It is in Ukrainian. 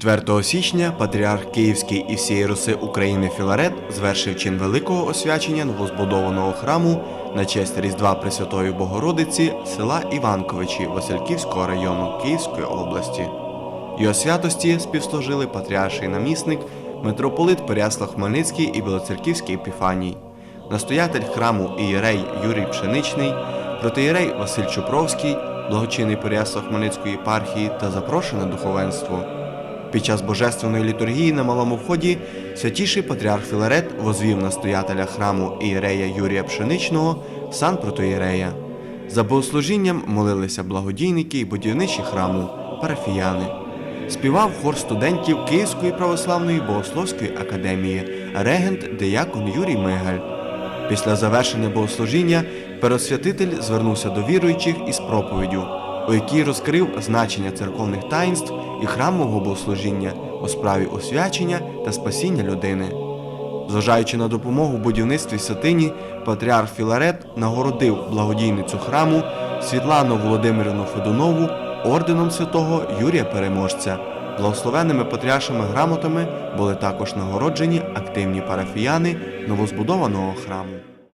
4 січня патріарх Київський і всієї Руси України Філарет звершив чин великого освячення новозбудованого храму на честь Різдва Пресвятої Богородиці села Іванковичі Васильківського району Київської області. Його святості співслужили патріарший намісник, митрополит Перяслав Хмельницький і Білоцерківський Епіфаній, настоятель храму ієрей Юрій Пшеничний, протиєрей Василь Чупровський, благочинний Перяслав Хмельницької єпархії та запрошене духовенство. Під час божественної літургії на малому вході святіший патріарх Філарет возвів настоятеля храму ієрея Юрія Пшеничного в сан протоєрея. За богослужінням молилися благодійники і будівничі храму, парафіяни. Співав хор студентів Київської православної богословської академії, регент диякон Юрій Мигаль. Після завершення богослужіння пересвятитель звернувся до віруючих із проповіддю, у якій розкрив значення церковних таїнств і храмового богослужіння у справі освячення та спасіння людини. Зважаючи на допомогу в будівництві святині, патріарх Філарет нагородив благодійницю храму Світлану Володимирівну Федунову орденом святого Юрія Переможця. Благословенними патріаршими грамотами були також нагороджені активні парафіяни новозбудованого храму.